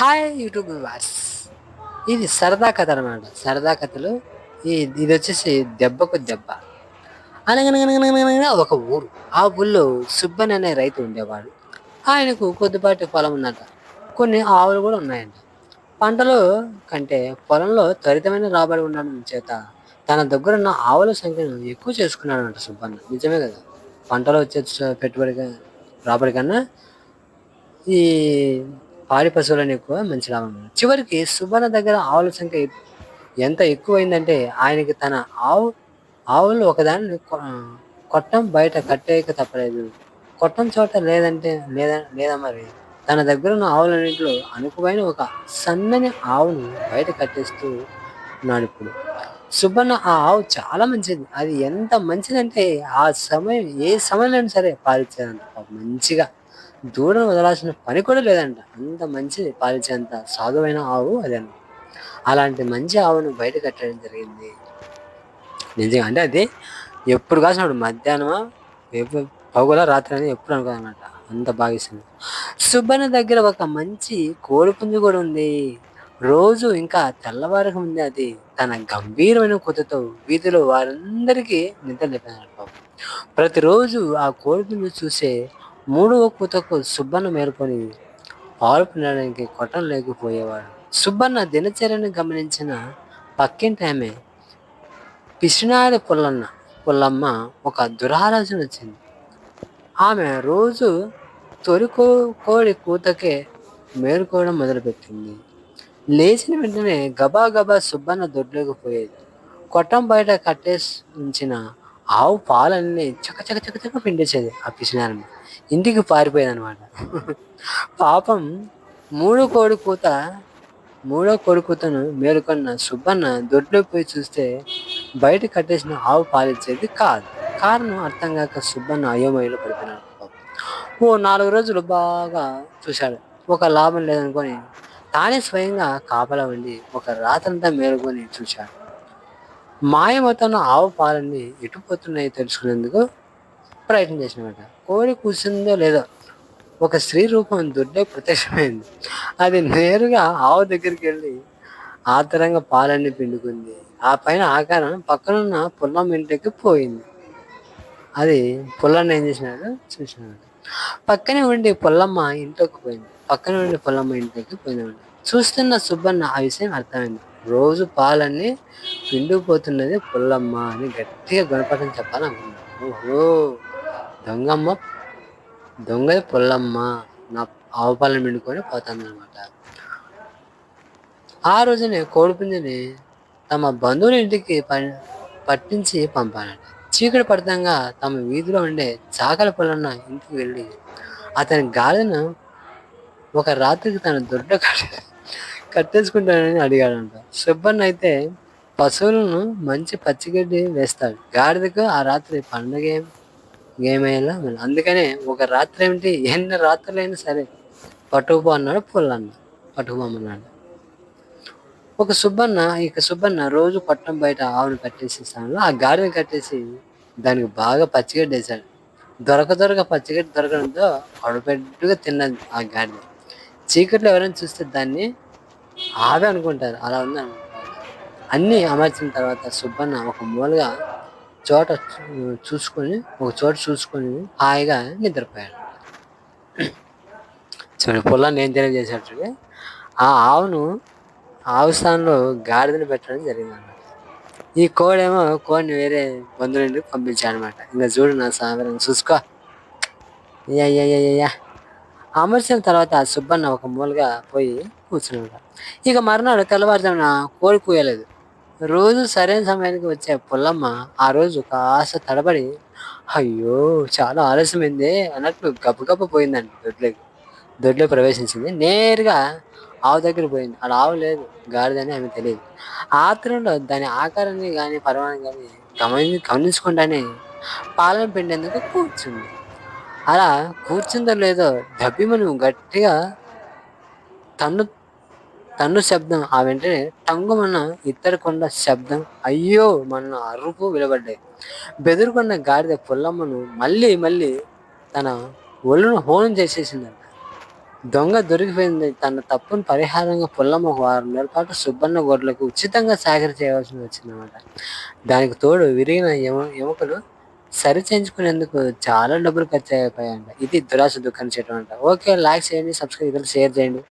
Hi YouTube viewers. ఇది సరదా కథ అనమాట సరదా కథలు ఈ ఇది వచ్చేసి దెబ్బకు దెబ్బ. అనగనగనగనగనగనగా ఒక ఊరు ఆ ఊళ్ళో సుబ్బన్ అనే రైతు ఉండేవాడు ఆయనకు కొద్దిపాటి పొలం ఉన్నట కొన్ని ఆవులు కూడా ఉన్నాయంట పంటలో కంటే పొలంలో త్వరితమైన రాబడి ఉండడం చేత తన దగ్గర ఉన్న ఆవుల సంఖ్యను ఎక్కువ చేసుకున్నాడంట సుబ్బన్న నిజమే కదా పంటలో వచ్చే పెట్టుబడి రాబడి కన్నా ఈ పాడి పశువులను ఎక్కువ మంచి లాభం చివరికి సుబ్బన్న దగ్గర ఆవుల సంఖ్య ఎంత ఎక్కువైందంటే ఆయనకి తన ఆవు ఆవులు ఒకదాన్ని కొ- కొట్టం బయట కట్టేయక తప్పలేదు. కొట్టం చోట లేదంటే లేదా లేదా మరి? తన దగ్గర ఉన్న ఆవులన్నింటిలో అనుకువైన ఒక సన్నని ఆవును బయట కట్టేస్తూ ఉన్నాడు ఇప్పుడు. సుబ్బన్న ఆ ఆవు చాలా మంచిది. అది ఎంత మంచిదంటే ఆ సమయం ఏ సమయంలో సరే పాలిచ్చేదంట మంచిగా దూడను వదలాల్సిన పని కూడా లేదంట. అంత మంచిది పాలించేంత సాధువైన ఆవు అదన్న అలాంటి మంచి ఆవును బయట కట్టడం జరిగింది. నిజంగా అంటే అది ఎప్పుడు కాసినప్పుడు మధ్యాహ్నమా పగుల రాత్రి అని ఎప్పుడు అనుకోదన్నమాట. అంత బాగా సుబ్బన్న దగ్గర ఒక మంచి కోడిపుంజు కూడా ఉంది. రోజు ఇంకా తెల్లవారక ముందే అది తన గంభీరమైన కొత్తతో వీధిలో వారందరికీ నిద్ర లేపాడు పాపం. ప్రతిరోజు ఆ కోడిపుంజు చూసే మూడవ కూతకు సుబ్బన్న మేల్కొని పాలు కొట్టం లేకపోయేవాడు. సుబ్బన్న దినచర్యను గమనించిన పక్కింటి ఆమె పిసినారి పుల్లన్న పుల్లమ్మ ఒక దురాలోచన వచ్చింది. ఆమె రోజు తొలికో కోడి కూతకే మేలుకోవడం మొదలుపెట్టింది. లేచిన వెంటనే గబా గబా సుబ్బన్న దొడ్లోకిపోయేది కొట్టం బయట కట్టేసి ఉంచిన ఆవు పాలన్నీ చక చక చక చక పిండేసేది ఆ పిసినారమ్మ ఇంటికి పారిపోయింది అనమాట పాపం మూడో కోడి కూత మూడో కోడి కూతను మేలుకొన్న సుబ్బన్న దొడ్లో పోయి చూస్తే బయట కట్టేసిన ఆవు పాలిచ్చేది కాదు. కారణం అర్థం కాక సుబ్బన్న అయోమయంలో పడిపోయినాడు ఓ నాలుగు రోజులు బాగా చూశాడు. ఒక లాభం లేదనుకొని తానే స్వయంగా కాపలా ఉండి ఒక రాత్రంతా మేలుకొని చూశాడు. మాయమతను ఆవు పాలన్నీ ఎటుపోతున్నాయో తెలుసుకునేందుకు ప్రయత్నం చేసినమాట. కోడి కూర్చుందో లేదో ఒక స్త్రీ రూపం దొడ్డే ప్రత్యక్షమైంది. అది నేరుగా ఆవు దగ్గరికి వెళ్ళి ఆతరంగా పాలన్నీ పిండుకుంది. ఆ పైన ఆకారం పక్కనున్న పుల్లం ఇంటికి పోయింది. అది పుల్లన్న ఏం చేసినాడు? చూసినాడు. పక్కనే ఉండి పుల్లమ్మ ఇంట్లోకి పోయింది. పక్కనే ఉండి పుల్లమ్మ ఇంట్లోకి పోయింది. చూస్తున్న సుబ్బన్న ఆ విషయం అర్థమైంది. రోజు పాలన్నీ పిండిపోతున్నది పుల్లమ్మ అని గట్టిగా గుణపాఠం చెప్పాలనుకున్నాను ఓహో. దొంగమ్మ దొంగది పుల్లమ్మ నా ఆవు మిండుకొని పోతుందనమాట ఆ రోజునే కోడిపుంజని తమ బంధువుల ఇంటికి ప- పట్టించి పంపానట చీకటి పడతంగా తమ వీధిలో ఉండే చాకల పొలన్న ఇంటికి వెళ్ళి అతని గాలిను ఒక రాత్రికి తన దొడ్డ కట్టేసుకుంటానని అడిగాడంట. సుబ్బన్న అయితే పశువులను మంచి పచ్చిగడ్డి వేస్తాడు. గాడిదకు ఆ రాత్రి పండగ ఏమయ్యేలా అందుకనే ఒక రాత్రి ఏమిటి ఎన్ని రాత్రులైనా సరే పట్టుకుపో అన్నాడు పుల్లన్న. పట్టుకుపోమన్నాడు. ఒక సుబ్బన్న ఇక సుబ్బన్న రోజు పట్టణం బయట ఆవును కట్టేసి స్థానంలో ఆ గాడిని కట్టేసి దానికి బాగా పచ్చిగడ్డి వేశాడు. దొరక దొరక పచ్చిగడ్డి దొరకడంతో అడుపెట్టుగా తిన్నది ఆ గాడిద. చీకట్లో ఎవరైనా చూస్తే దాన్ని ఆవే అనుకుంటారు. అలా ఉంది అనుకుంటారు అన్నీ అమర్చిన తర్వాత సుబ్బన్న ఒక మూలగా చోట చూసుకొని ఒక చోట చూసుకొని హాయిగా నిద్రపోయాడు చూడండి పొలాన్ని ఏం తెలియజేసేటట్టుగా ఆ ఆవును ఆవు స్థానంలో గాడిదని పెట్టడం జరిగింది అన్నమాట ఈ కోడేమో కోడిని వేరే బంధువుల ఇంటికి పంపించాడు అనమాట ఇంకా చూడు నా సాగరం చూసుకో. యా యా యా అమర్చిన తర్వాత ఆ సుబ్బన్న ఒక మూలగా పోయి కూర్చున్నాడు. ఇక మరునాడు తెల్లవారుజామున కోడి కూయలేదు రోజు సరైన సమయానికి వచ్చే పుల్లమ్మ ఆ రోజు కాస్త తడబడి అయ్యో చాలా ఆలస్యమైంది అన్నట్లు గబగబ పోయిందండి దొడ్లోకి. దొడ్లో ప్రవేశించింది. నేరుగా ఆవు దగ్గర పోయింది. అక్కడ ఆవు లేదు గాడిదని ఆమె తెలియదు. ఆత్రంలో దాని ఆకారాన్ని కానీ పర్వాన్ని కానీ గమని గమనించకుండానే పాలన పిండేందుకు కూర్చుంది. అలా కూర్చుందో లేదో దబ్బిమను గట్టిగా తన్ను తన్ను శబ్దం. ఆ వెంటనే టంగుమన్న ఇత్తడి కొండ శబ్దం. అయ్యో! మన అరుపు విలబడ్డాయి బెదురుకున్న గాడిద పుల్లమ్మను మళ్ళీ మళ్ళీ తన ఒళ్ళును హోనం చేసేసిందంట. దొంగ దొరికిపోయింది. తన తప్పును పరిహారంగా పుల్లమ్మ ఒక వారం నెలల పాటు సుబ్బన్న గొడ్లకు ఉచితంగా సాగర చేయవలసి వచ్చిందన్నమాట. దానికి తోడు విరిగిన ఎమ ఎముకలు సరి చేయించుకునేందుకు చాలా డబ్బులు ఖర్చు అయిపోయాయంట. ఇది దురాశ దుఃఖం చేయడం అంట. ఓకే లైక్ చేయండి సబ్స్క్రైబ్ షేర్ చేయండి.